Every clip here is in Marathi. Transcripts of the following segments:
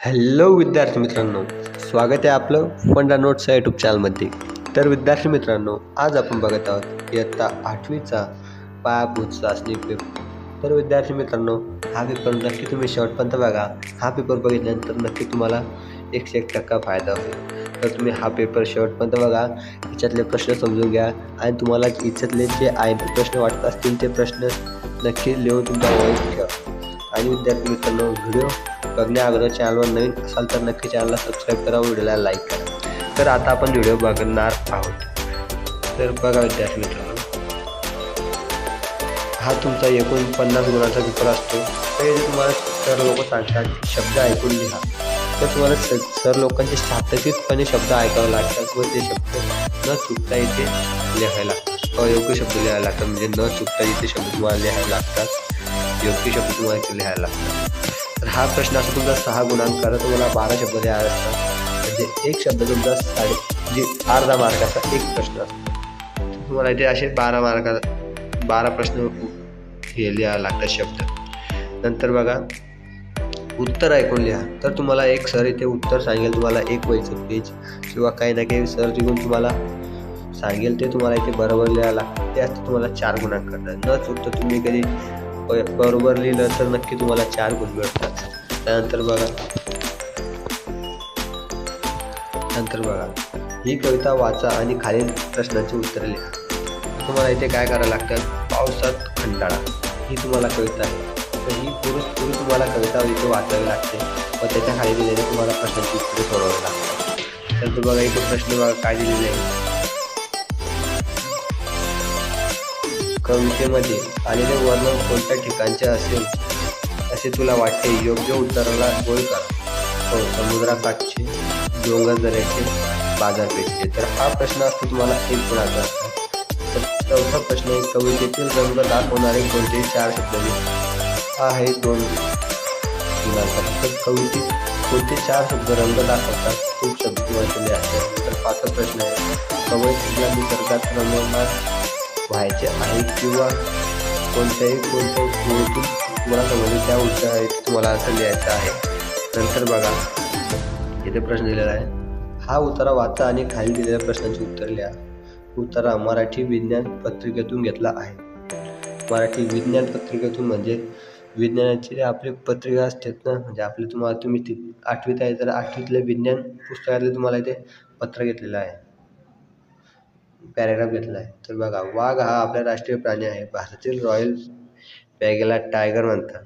हॅलो विद्यार्थी मित्रांनो स्वागत आहे आपलं फंडा नोट्स या यूट्यूब चॅनलमध्ये तर विद्यार्थी मित्रांनो आज आपण बघत आहोत इयत्ता आठवीचा पायाभूत चाचणी पेपर तर विद्यार्थी मित्रांनो हा पेपर नक्की तुम्ही शेवटपर्यंत बघा. हा पेपर बघितल्यानंतर नक्की तुम्हाला एकशे एक टक्का फायदा होईल. तर तुम्ही हा पेपर शेवटपर्यंत बघा. याच्यातले प्रश्न समजून घ्या. आणि तुम्हाला याच्यातले जे आय पी प्रश्न वाटत असतील ते प्रश्न नक्की लिहून तुमच्या वळीत ठेवा. आणि विद्यार्थी मित्रांनो व्हिडिओ बघण्या आग्रह चॅनलवर नवीन असाल तर नक्की चॅनलला सबस्क्राईब करा व्हिडिओला लाईक करा. तर आता आपण व्हिडिओ बघणार आहोत. तर बघा विद्यार्थी मित्रांनो. हा तुमचा एकूण पन्नास गुणांचा पेपर असतो. हे तुम्हाला सर लोक सांगतात शब्द ऐकून लिहा तर तुम्हाला स सर लोकांचे सातत्रितपणे शब्द ऐकावे लागतात व ते शब्द न चुकता इथे लिहायला अयोग्य शब्द लिहायला लागतात. म्हणजे न चुकता इथे शब्द तुम्हाला लिहायला लागतात. योग्य शब्द तुम्हाला इथे लिहायला लागतात. तर हा प्रश्न असा तुमचा सहा गुणांकाचा तुम्हाला बारा शब्द लिहायला असतात म्हणजे एक शब्द तुमचा साडे म्हणजे अर्धा मार्काचा एक प्रश्न असतो. तुम्हाला इथे असे बारा मार्काचा बारा प्रश्न हे लिहायला लागतात शब्द. नंतर बघा उत्तर ऐकून लिहा. तर तुम्हाला एक सर इथे उत्तर सांगेल तुम्हाला एक वयचं पेज किंवा काही ना काही सर तिकडून तुम्हाला सांगेल ते तुम्हाला इथे बरोबर लिहायला लागतं. ते असतं तुम्हाला चार गुणांक करतात न चुकतं तुम्ही कधी बरोबर लिहिलं तर नक्की तुम्हाला चार गुण मिळतात. त्यानंतर बघा. नंतर बघा. ही कविता वाचा आणि खालील प्रश्नांची उत्तरे लिहा. तुम्हाला इथे काय करायला लागतं? पावसात खंडाळा. ही तुम्हाला कविता आहे. तर ही पुरुष पुरुष तुम्हाला कविता इथे वाचावी लागते. व त्याच्याखाली दिलेले तुम्हाला प्रश्नांची उत्तरे सोडवावी लागतात. तर बघा इथे प्रश्न बघा काय दिलेले आहे कवितेमध्ये आलेले वर्णन कोणत्या ठिकाणचे असेल असे तुला वाटते? योग्य उत्तराला गोळ कर. हो समुद्राकाठचे डोंगरदऱ्याचे बाजारपेठचे. तर हा प्रश्न असतो तुम्हाला एक गुणाचा असतो तर चौथा प्रश्न आहे कवितेतील रंग दाखवणारे कोणते चार शब्द लिहा हा आहे दोन गुणांचा तर कवितेत कोणते चार शब्द रंग दाखवतात खूप शब्द वाचले आहेत तर पाचवा प्रश्न आहे कवयित्रीला निसर्गात रंगवणार व्हायचे आहेत किंवा कोणत्याही कोणत्याही तुम्हाला समजले त्या उत्तरात तुम्हाला असं लिहायचं आहे. नंतर बघा इथे प्रश्न दिलेला आहे. हा उतारा वाचा आणि खाली दिलेल्या प्रश्नांची उत्तर लिहा. उतारा मराठी विज्ञान पत्रिकेतून घेतला आहे. मराठी विज्ञान पत्रिकेतून म्हणजे विज्ञानाचे जे आपले पत्रिका असतात ना म्हणजे आपले तुम्हाला तुम्ही ती आठवीत आहे तर आठवीतले विज्ञान पुस्तकातले तुम्हाला इथे पत्र घेतलेलं आहे. पॅरेग्राफ घेतला आहे तर बघा वाघ हा आपला राष्ट्रीय प्राणी आहे. भारतातील रॉयल पॅगेला टायगर म्हणतात.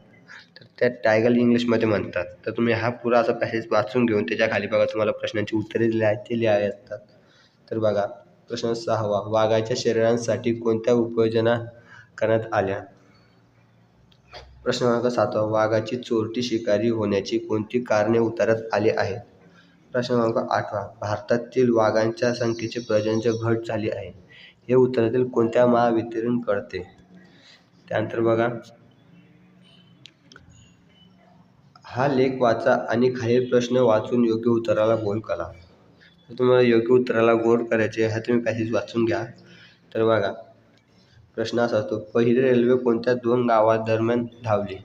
तर त्या टायगर इंग्लिशमध्ये म्हणतात. तर तुम्ही हा पुरा असा पॅसेज वाचून घेऊन त्याच्याखाली बघा तुम्हाला प्रश्नांची उत्तरे दिली आहेत ते लिहावे असतात तर बघा प्रश्न सहावा वाघाच्या शरीरांसाठी कोणत्या उपयोजना करण्यात आल्या? प्रश्न क्रमांक सातवा वाघाची चोरटी शिकारी होण्याची कोणती कारणे उतारत आली आहेत? प्रश्न क्रमांक आठवा. भारतातील वाघांच्या संख्येचे प्रजनचे घट झाली आहे. हे उत्तरातील कोणत्या महावितरण कळते त्यानंतर बघा. हा लेख वाचा आणि खालील प्रश्न वाचून योग्य उत्तराला गोल करा. तर तुम्हाला योग्य उत्तराला गोल करायचे हा तुम्ही पॅसेज वाचून घ्या. तर बघा. प्रश्न असा असतो पहिली रेल्वे कोणत्या दोन गावादरम्यान धावली?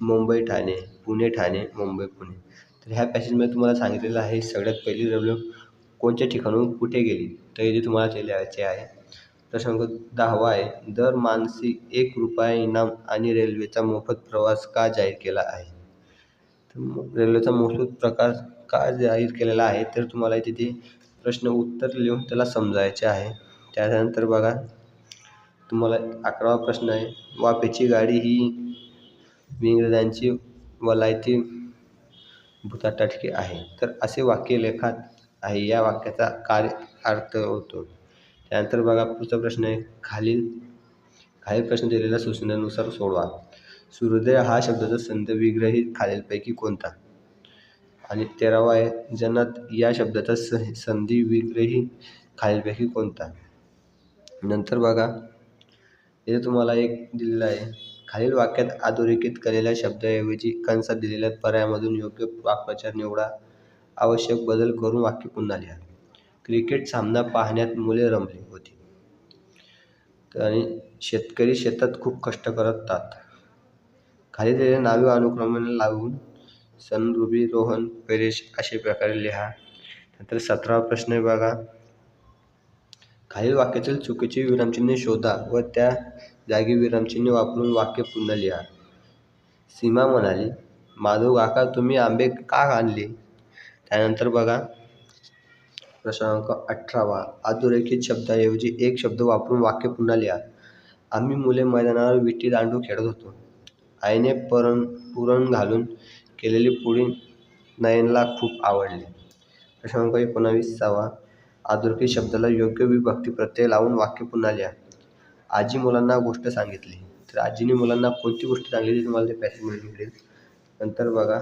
मुंबई ठाणे पुणे ठाणे मुंबई पुणे तर ह्या पॅसेजमध्ये तुम्हाला सांगितलेलं आहे सगळ्यात पहिली रेल्वे कोणत्या ठिकाणून कुठे गेली? तर इथे तुम्हाला ते लिहायचे आहे. प्रश्न दहावा आहे दर मानसी एक रुपया इनाम आणि रेल्वेचा मोफत प्रवास का जाहीर केला आहे? तर रेल्वेचा मोफत प्रकार का जाहीर केलेला आहे? तर तुम्हाला तिथे प्रश्न उत्तर लिहून त्याला समजायचे आहे. त्यानंतर बघा तुम्हाला अकरावा प्रश्न आहे वाफेची गाडी ही इंग्रजांची वलायती भूताटाटके आहे. तर असे वाक्य लेखात आहे. या वाक्याचा कार्य अर्थ होतो. त्यानंतर बघा पुढचा प्रश्न आहे. खालील खालील प्रश्न दिलेल्या सूचनेनुसार सोडवा. सूर्योदय हा शब्दाचा संध विग्रही खालीलपैकी कोणता? आणि तेरावा आहे जनात या शब्दाचा स संधी विग्रही खालीलपैकी कोणता? नंतर बघा इथे तुम्हाला एक दिलेलं आहे. खालील वाक्यात अधोरेखित केलेल्या शब्दाऐवजी कंसात दिलेल्या पर्यायामधून योग्य वाक्प्रचार निवडा. आवश्यक बदल करून वाक्य पुन्हा लिहा. क्रिकेट सामना पाहण्यात मुले रमली होती. तर आणि शेतकरी शेतात खूप कष्ट करतात खाली दिलेल्या नावे अनुक्रमाने लावून सनरुबी रोहन परेश अशा प्रकारे लिहा. नंतर सतरावा प्रश्न बघा. खालील वाक्यातील चुकीची विरामचिन्हे शोधा व त्या जागी विरामचिन्हे वापरून वाक्य पुन्हा लिहा. सीमा म्हणाली माधव काका तुम्ही आंबे का आणले? त्यानंतर बघा प्रश्नांक अठरावा. अधोरेखित शब्दाऐवजी एक शब्द वापरून वाक्य पुन्हा लिहा. आम्ही मुले मैदानावर विटी दांडू खेळत होतो. आईने परण पुरण घालून केलेली पुडी नयनला खूप आवडली. प्रश्नांक एकोणावीसावा आधुरकी शब्दाला योग्य विभक्ती प्रत्यय लावून वाक्य पुन्हा लिहा. आजी मुलांना गोष्ट सांगितली. तर आजीने मुलांना कोणती गोष्ट सांगितली तुम्हाला ते पॅसेजमध्ये मिळेल नंतर बघा.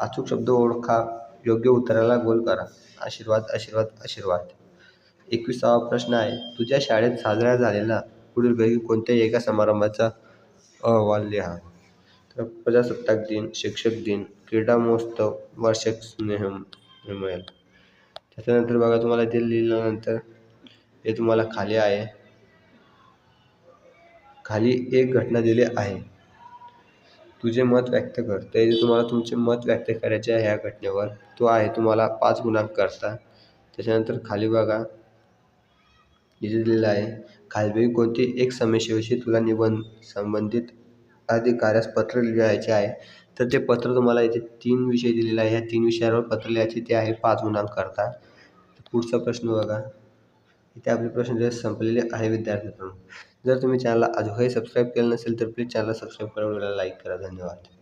अचूक शब्द ओळखा योग्य उत्तराला गोल करा. आशीर्वाद आशीर्वाद आशीर्वाद. एकविसावा प्रश्न आहे तुझ्या शाळेत साजरा झालेला पुढीलपैकी कोणत्याही एका समारंभाचा अहवाल लिहा. तर प्रजासत्ताक दिन शिक्षक दिन क्रीडा महोत्सव वार्षिक स्नेह मिळेल त्याच्यानंतर बघा तुम्हाला ते लिहिल्यानंतर हे तुम्हाला खाली आहे. खाली एक घटना दिली आहे. तुझे मत व्यक्त कर. ते तुम्हाला तुमचे मत व्यक्त करायचे आहे ह्या घटनेवर. तो आहे तुम्हाला पाच गुणांक करता त्याच्यानंतर खाली बघा. इथे दिलेलं आहे खालपैकी कोणती एक समस्येविषयी तुला निबंध संबंधित अधिकाऱ्यास पत्र लिहायचे आहे तर ते पत्र तुम्हाला इथे तीन विषय दिलेला आहे. ह्या तीन विषयावर पत्र लिहायचे ते आहे पाच गुणांक करता पुढचा प्रश्न बघा. इथे आपले प्रश्न संपलेले आहे विद्यार्थी जर तुम्ही चॅनलला अजूनही सबस्क्राईब केलं नसेल तर प्लीज चॅनलला सबस्क्राईब करा व्हिडिओला लाईक करा. धन्यवाद.